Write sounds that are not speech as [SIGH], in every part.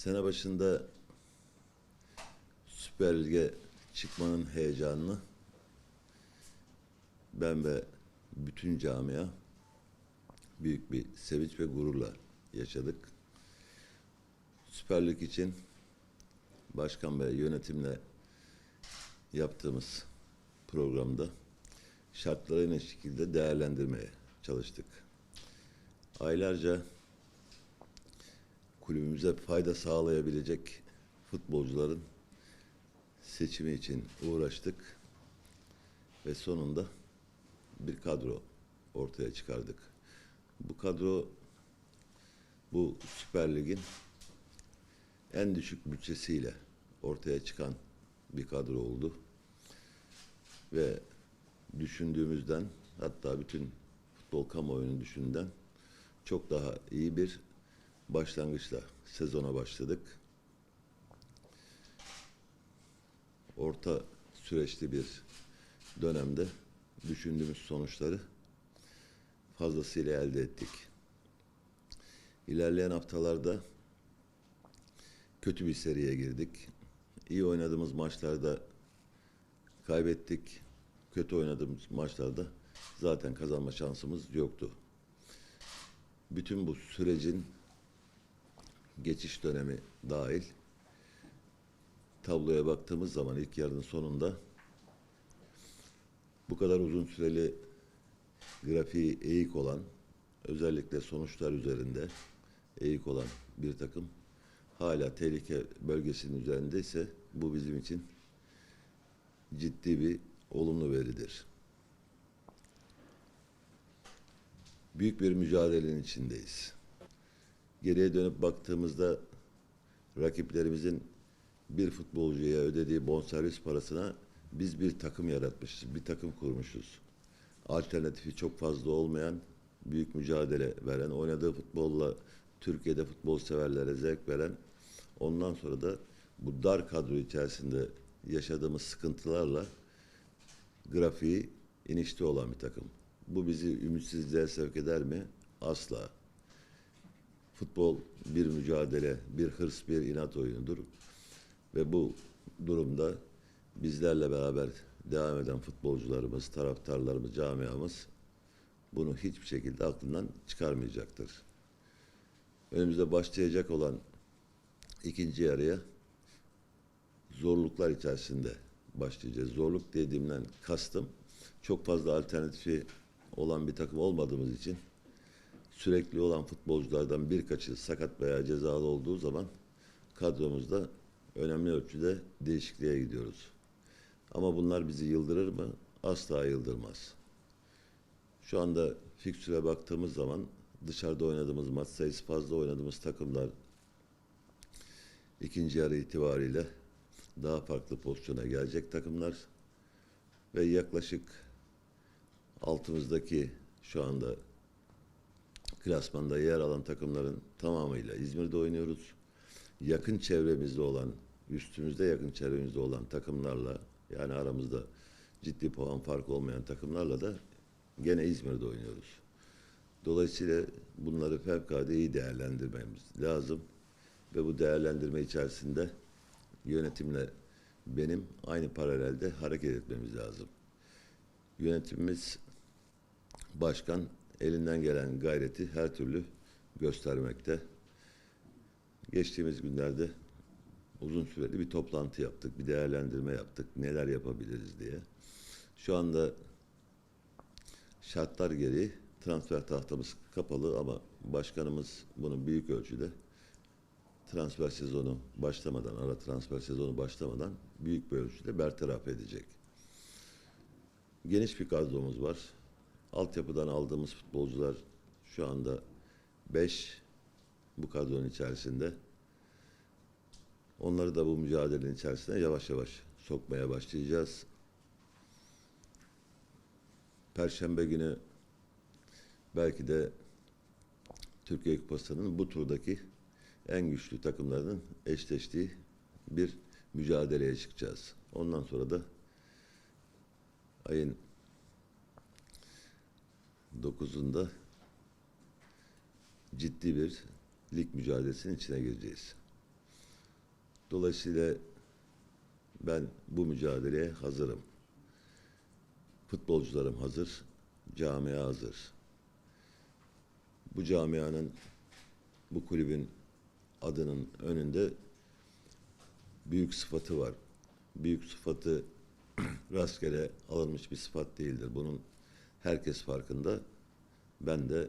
Sene başında Süper Lig'e çıkmanın heyecanını ben ve bütün camia büyük bir sevinç ve gururla yaşadık. Süper Lig için başkan ve yönetimle yaptığımız programda şartları iyi şekilde değerlendirmeye çalıştık. Aylarca kulübümüze fayda sağlayabilecek futbolcuların seçimi için uğraştık ve sonunda bir kadro ortaya çıkardık. Bu kadro bu Süper Lig'in en düşük bütçesiyle ortaya çıkan bir kadro oldu. Ve düşündüğümüzden hatta bütün futbol kamuoyunun düşündüğünden çok daha iyi bir başlangıçla sezona başladık. Orta süreçli bir dönemde düşündüğümüz sonuçları fazlasıyla elde ettik. İlerleyen haftalarda kötü bir seriye girdik. İyi oynadığımız maçlarda kaybettik. Kötü oynadığımız maçlarda zaten kazanma şansımız yoktu. Bütün bu sürecin geçiş dönemi dahil tabloya baktığımız zaman ilk yarının sonunda bu kadar uzun süreli grafiği eğik olan özellikle sonuçlar üzerinde eğik olan bir takım hala tehlike bölgesinin üzerindeyse bu bizim için ciddi bir olumlu veridir. Büyük bir mücadelenin içindeyiz. Geriye dönüp baktığımızda rakiplerimizin bir futbolcuya ödediği bonservis parasına biz bir takım yaratmışız, bir takım kurmuşuz. Alternatifi çok fazla olmayan, büyük mücadele veren, oynadığı futbolla Türkiye'de futbol severlere zevk veren, ondan sonra da bu dar kadro içerisinde yaşadığımız sıkıntılarla grafiği inişte olan bir takım. Bu bizi ümitsizliğe sevk eder mi? Asla. Futbol bir mücadele, bir hırs, bir inat oyunudur. Ve bu durumda bizlerle beraber devam eden futbolcularımız, taraftarlarımız, camiamız bunu hiçbir şekilde aklından çıkarmayacaktır. Önümüzde başlayacak olan ikinci yarıya zorluklar içerisinde başlayacağız. Zorluk dediğimden kastım çok fazla alternatifi olan bir takım olmadığımız için sürekli olan futbolculardan birkaçı sakat veya cezalı olduğu zaman kadromuzda önemli ölçüde değişikliğe gidiyoruz. Ama bunlar bizi yıldırır mı? Asla yıldırmaz. Şu anda fikstüre baktığımız zaman dışarıda oynadığımız maç sayısı fazla oynadığımız takımlar ikinci yarı itibariyle daha farklı pozisyona gelecek takımlar ve yaklaşık altımızdaki şu anda klasmanda yer alan takımların tamamıyla İzmir'de oynuyoruz. Yakın çevremizde olan, üstümüzde yakın çevremizde olan takımlarla yani aramızda ciddi puan farkı olmayan takımlarla da gene İzmir'de oynuyoruz. Dolayısıyla bunları fevkalade iyi değerlendirmemiz lazım. Ve bu değerlendirme içerisinde yönetimle benim aynı paralelde hareket etmemiz lazım. Yönetimimiz başkan elinden gelen gayreti her türlü göstermekte. Geçtiğimiz günlerde uzun süreli bir toplantı yaptık, bir değerlendirme yaptık. Neler yapabiliriz diye. Şu anda şartlar gereği transfer tahtamız kapalı ama başkanımız bunu büyük ölçüde transfer sezonu başlamadan, ara transfer sezonu başlamadan büyük bir ölçüde bertaraf edecek. Geniş bir kadromuz var. Altyapıdan aldığımız futbolcular şu anda 5 bu kadronun içerisinde. Onları da bu mücadelenin içerisine yavaş yavaş sokmaya başlayacağız. Perşembe günü belki de Türkiye Kupası'nın bu turdaki en güçlü takımların eşleştiği bir mücadeleye çıkacağız. Ondan sonra da ayın 9'unda ciddi bir lig mücadelesinin içine gireceğiz. Dolayısıyla ben bu mücadeleye hazırım. Futbolcularım hazır, camia hazır. Bu camianın, bu kulübün adının önünde büyük sıfatı var. Büyük sıfatı [CLEARS THROAT] rastgele alınmış bir sıfat değildir. Bunun herkes farkında. Ben de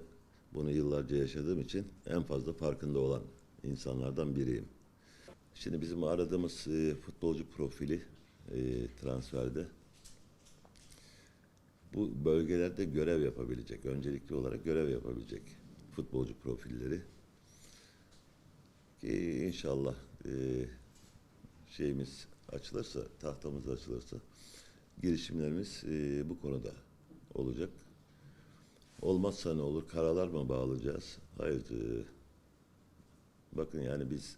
bunu yıllarca yaşadığım için en fazla farkında olan insanlardan biriyim. Şimdi bizim aradığımız e, futbolcu profili e, transferde bu bölgelerde görev yapabilecek, öncelikli olarak görev yapabilecek futbolcu profilleri ki inşallah e, şeyimiz açılırsa, tahtamız açılırsa girişimlerimiz e, bu konuda olacak. Olmazsa ne olur? Karalar mı bağlayacağız? Hayır. bakın yani biz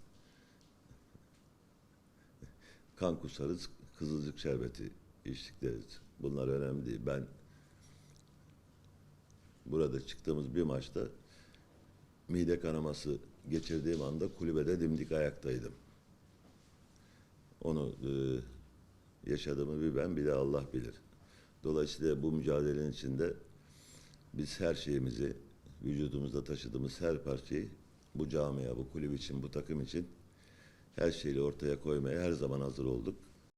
[LAUGHS] kan kusarız, kızılcık şerbeti içtik deriz. Bunlar önemli değil. Ben burada çıktığımız bir maçta mide kanaması geçirdiğim anda kulübede dimdik ayaktaydım. Onu e, yaşadığımı bir ben bir de Allah bilir. Dolayısıyla bu mücadelenin içinde biz her şeyimizi, vücudumuzda taşıdığımız her parçayı bu camia, bu kulüp için, bu takım için her şeyi ortaya koymaya her zaman hazır olduk.